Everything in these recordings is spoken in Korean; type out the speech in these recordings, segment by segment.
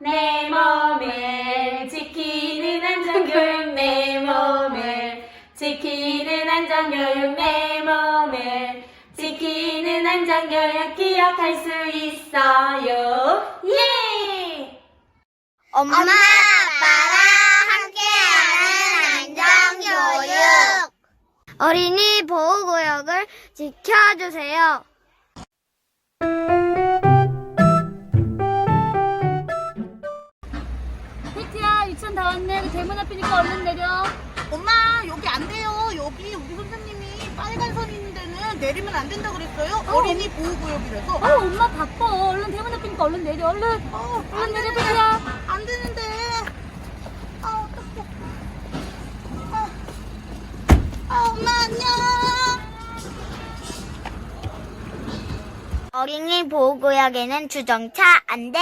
내 몸을 지키는 안전교육 내 몸을 지키는 안전교육 내 몸을 지키는 안전교육 기억할 수 있어요 예! 엄마, 아빠랑 함께하는 안전교육. 어린이 보호구역을 지켜주세요. 유치원 다 왔네 그 대문 앞이니까 얼른 내려 엄마 여기 안 돼요. 여기 우리 선생님이 빨간 선 있는 데는 내리면 안 된다 그랬어요. 어, 린이 보호구역이라서. 어 엄마 바빠 얼른 대문 앞이니까 얼른 내려 얼른 어, 얼른 안 내려 되는데. 혜티야 안 되는데. 아 어떡해. 아, 아 엄마 안녕. 어린이 보호구역에는 주정차 안 돼요.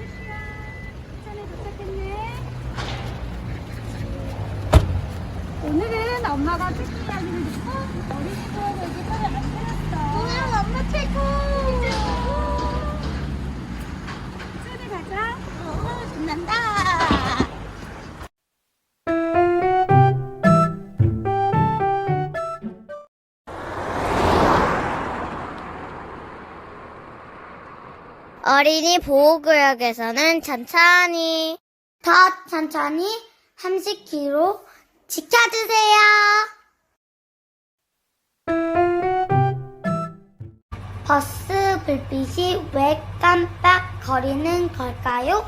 유치원에 도착했네 오늘은 엄마가 특히 이야기를 듣고 어린이 보호구역에 털을 안 들였어 오늘 엄마 최고. 유치원에 가자 어, 신난다. 어린이 보호구역에서는 천천히, 더 천천히 30km 지켜주세요. 버스 불빛이 왜 깜빡거리는 걸까요?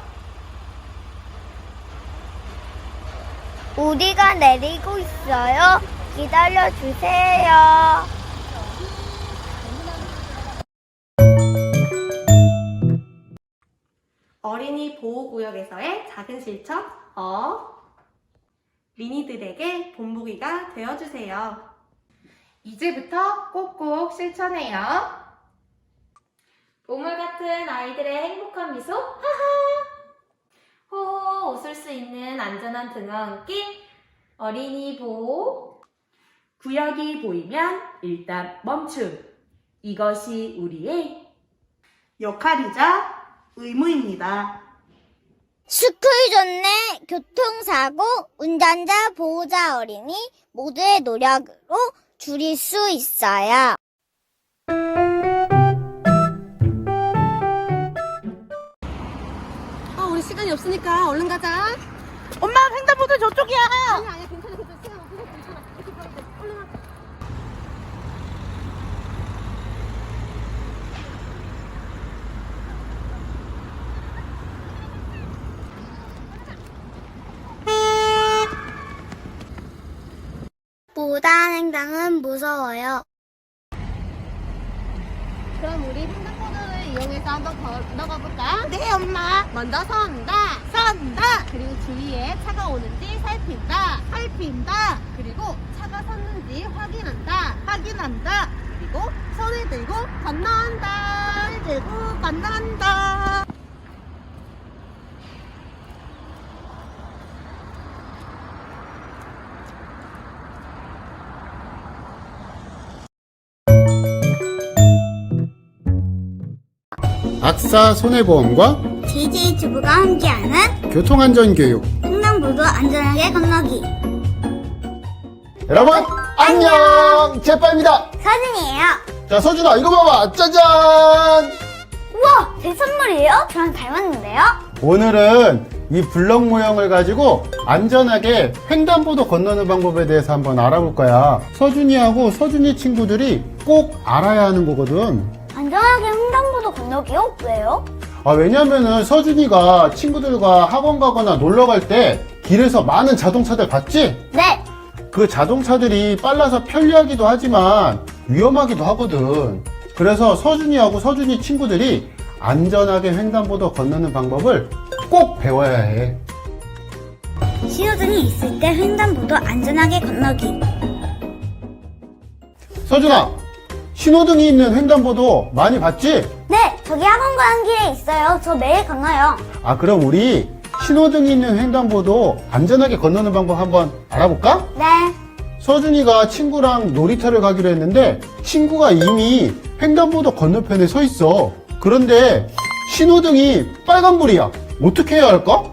우리가 내리고 있어요. 기다려주세요. 어린이 보호구역에서의 작은 실천 어 리니들에게 본보기가 되어주세요. 이제부터 꼭꼭 실천해요. 보물 같은 아이들의 행복한 미소 하하 호호 웃을 수 있는 안전한 등어앉기 어린이 보호 구역이 보이면 일단 멈춤 이것이 우리의 역할이자 의무입니다. 스쿨존 내 교통사고, 운전자, 보호자 어린이 모두의 노력으로 줄일 수 있어요. 어 우리 시간이 없으니까 얼른 가자 엄마 횡단보도 저쪽이야. 아니 아니야 괜찮아 괜찮아 시간 없으니까 괜찮아 이렇게 가면 돼 얼른 와 무단 횡단은 무서워요. 그럼 우리 횡단보도를 이용해서 한번 건너가 볼까? 네 엄마. 먼저 선다 선다. 그리고 주위에 차가 오는지 살핀다 살핀다. 그리고 차가 섰는지 확인한다 확인한다. 그리고 손을 들고 건너한다 손을 들고 건너간다. 악사 손해보험과 DJ 주부가 함께하는 교통안전교육 횡단보도 안전하게 건너기. 여러분 안녕 제빠입니다 사진이에요. 자 서준아 이거 봐봐 짜잔 우와, 제 선물이에요? 저랑 닮았는데요? 오늘은 이 블럭 모형을 가지고 안전하게 횡단보도 건너는 방법에 대해서 한번 알아볼 거야 서준이하고 서준이 친구들이 꼭 알아야 하는 거거든 안전하게 횡단보도 건너기요? 왜요? 아, 왜냐면은 서준이가 친구들과 학원 가거나 놀러 갈 때 길에서 많은 자동차들 봤지? 네. 그 자동차들이 빨라서 편리하기도 하지만 위험하기도 하거든. 그래서 서준이하고 서준이 친구들이 안전하게 횡단보도 건너는 방법을 꼭 배워야 해. 신호등이 있을 때 횡단보도 안전하게 건너기. 서준아, 신호등이 있는 횡단보도 많이 봤지? 네, 저기 학원 가는 길에 있어요. 저 매일 건너요. 아, 그럼 우리 신호등이 있는 횡단보도 안전하게 건너는 방법 한번 알아볼까? 네. 서준이가 친구랑 놀이터를 가기로 했는데 친구가 이미 횡단보도 건너편에 서 있어. 그런데 신호등이 빨간불이야. 어떻게 해야 할까?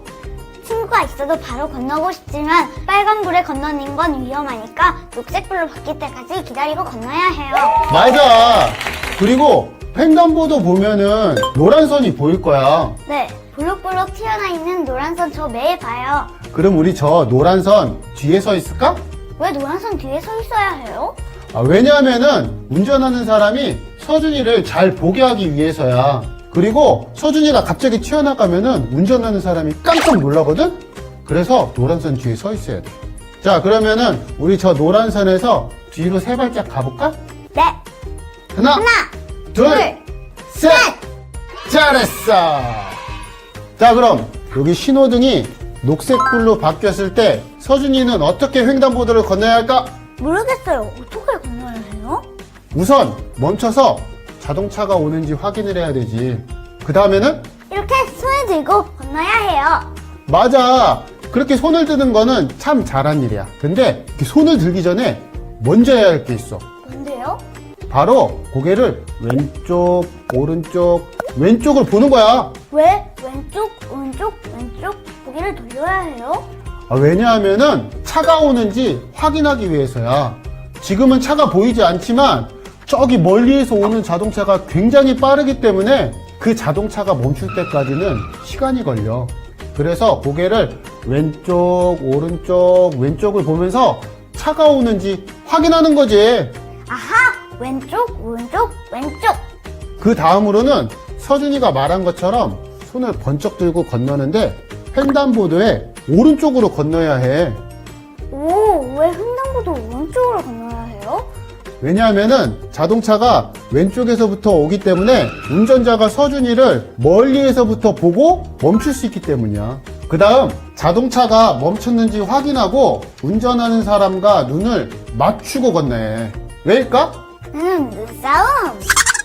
친구가 있어도 바로 건너고 싶지만 빨간불에 건너는 건 위험하니까 녹색불로 바뀔 때까지 기다리고 건너야 해요. 맞아. 그리고 횡단보도 보면은 노란 선이 보일 거야. 네. 볼록볼록 튀어나 있는 노란 선 저 매일 봐요. 그럼 우리 저 노란 선 뒤에 서 있을까? 왜 노란 선 뒤에 서 있어야 해요? 아, 왜냐하면은 운전하는 사람이 서준이를 잘 보게 하기 위해서야. 그리고 서준이가 갑자기 튀어나가면은 운전하는 사람이 깜짝 놀라거든? 그래서 노란 선 뒤에 서 있어야 돼. 자, 그러면은 우리 저 노란 선에서 뒤로 세 발짝 가볼까? 네. 하나, 하나, 둘, 둘, 셋! 잘했어! 자, 그럼 여기 신호등이 녹색불로 바뀌었을 때 서준이는 어떻게 횡단보도를 건너야 할까? 모르겠어요. 어떻게 건너야 해요? 우선 멈춰서 자동차가 오는지 확인을 해야 되지. 그 다음에는 이렇게 손을 들고 건너야 해요. 맞아. 그렇게 손을 드는 거는 참 잘한 일이야. 근데 이렇게 손을 들기 전에 먼저 해야 할 게 있어. 뭔데요? 바로 고개를 왼쪽, 오른쪽, 왼쪽을 보는 거야. 왜 왼쪽, 오른쪽, 왼쪽 고개를 돌려야 해요? 아, 왜냐하면은 차가 오는지 확인하기 위해서야. 지금은 차가 보이지 않지만 저기 멀리에서 오는 자동차가 굉장히 빠르기 때문에 그 자동차가 멈출 때까지는 시간이 걸려. 그래서 고개를 왼쪽, 오른쪽, 왼쪽을 보면서 차가 오는지 확인하는 거지. 아하! 왼쪽, 오른쪽, 왼쪽. 그 다음으로는 서준이가 말한 것처럼 손을 번쩍 들고 건너는데 횡단보도에 오른쪽으로 건너야 해. 왜냐하면은 자동차가 왼쪽에서부터 오기 때문에 운전자가 서준이를 멀리에서부터 보고 멈출 수 있기 때문이야. 그 다음 자동차가 멈췄는지 확인하고 운전하는 사람과 눈을 맞추고 해. 왜일까? 음, 눈싸움.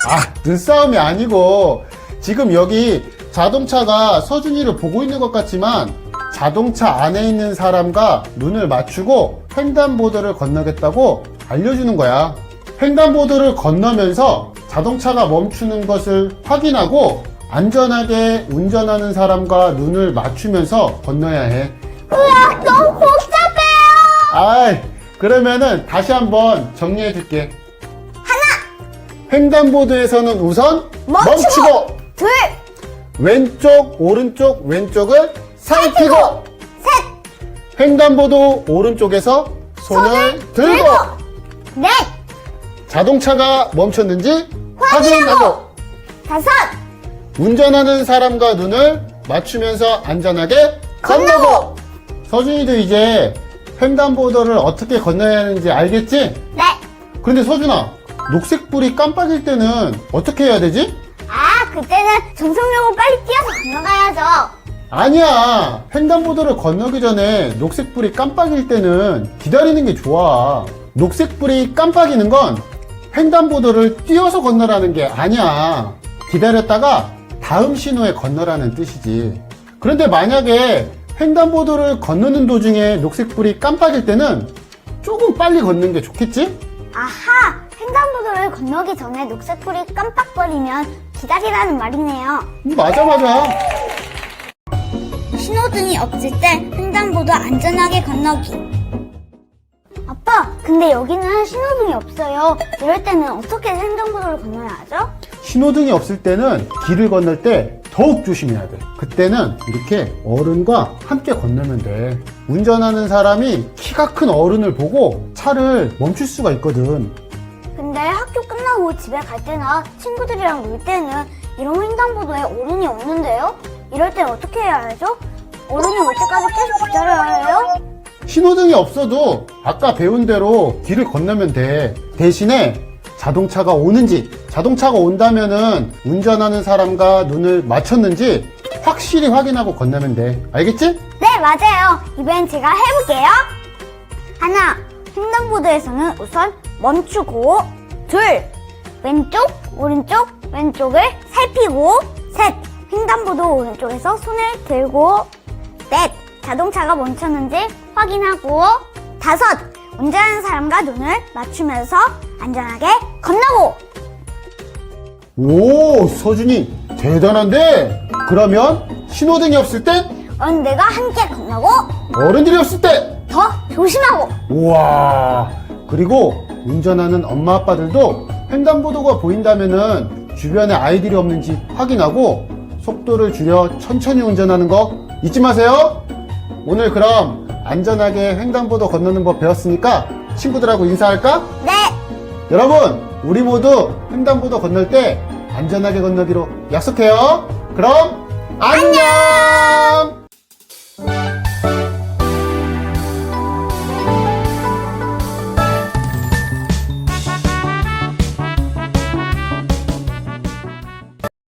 아, 눈싸움이 아니고 지금 여기 자동차가 서준이를 보고 있는 것 같지만 자동차 안에 있는 사람과 눈을 맞추고 횡단보도를 건너겠다고 알려주는 거야. 횡단보도를 건너면서 자동차가 멈추는 것을 확인하고 안전하게 운전하는 사람과 눈을 맞추면서 건너야 해. 우와, 너무 복잡해요! 아이, 그러면은 다시 한번 정리해 줄게. 하나! 횡단보도에서는 우선 멈추고! 멈추고 둘, 왼쪽, 오른쪽, 왼쪽을 살피고 셋, 횡단보도 오른쪽에서 손을 들고 넷, 자동차가 멈췄는지 확인하고 다섯, 운전하는 사람과 눈을 맞추면서 안전하게 건너고 서준이도 이제 횡단보도를 어떻게 건너야 하는지 알겠지? 네. 근데 서준아 녹색불이 깜빡일 때는 어떻게 해야 되지? 아, 그때는 정성력으로 빨리 뛰어서 건너가야죠. 아니야. 횡단보도를 건너기 전에 녹색불이 깜빡일 때는 기다리는 게 좋아. 녹색불이 깜빡이는 건 횡단보도를 뛰어서 건너라는 게 아니야. 기다렸다가 다음 신호에 건너라는 뜻이지. 그런데 만약에 횡단보도를 건너는 도중에 녹색불이 깜빡일 때는 조금 빨리 걷는 게 좋겠지? 아하, 횡단보도를 건너기 전에 녹색불이 깜빡거리면 기다리라는 말이네요. 맞아, 맞아. 신호등이 없을 때 횡단보도 안전하게 건너기. 아빠, 근데 여기는 신호등이 없어요. 이럴 때는 어떻게 횡단보도를 건너야 하죠? 신호등이 없을 때는 길을 건널 때 더욱 조심해야 돼. 그때는 이렇게 어른과 함께 건너면 돼. 운전하는 사람이 키가 큰 어른을 보고 차를 멈출 수가 있거든. 근데 학교 끝나고 집에 갈 때나 친구들이랑 놀 때는 이런 횡단보도에 어른이 없는데요? 이럴 땐 어떻게 해야 하죠? 어른이 올 때까지 계속 기다려야 해요? 신호등이 없어도 아까 배운 대로 길을 건너면 돼. 대신에 자동차가 오는지, 자동차가 온다면은 운전하는 사람과 눈을 맞췄는지 확실히 확인하고 건너면 돼. 알겠지? 네, 맞아요. 이번엔 제가 해볼게요. 하나, 횡단보도에서는 우선 멈추고, 둘, 왼쪽, 오른쪽, 왼쪽을 살피고, 셋, 횡단보도 오른쪽에서 손을 들고, 넷, 자동차가 멈췄는지 확인하고 다섯, 운전하는 사람과 눈을 맞추면서 안전하게 건너고 오, 서준이 대단한데? 그러면 신호등이 없을 땐? 어른들과 함께 건너고 어른들이 없을 때? 더 조심하고 우와. 그리고 운전하는 엄마 아빠들도 횡단보도가 보인다면은 주변에 아이들이 없는지 확인하고 속도를 줄여 천천히 운전하는 거 잊지 마세요. 오늘 그럼 안전하게 횡단보도 건너는 법 배웠으니까 친구들하고 인사할까? 네, 여러분, 우리 모두 횡단보도 건널 때 안전하게 건너기로 약속해요. 그럼 안녕!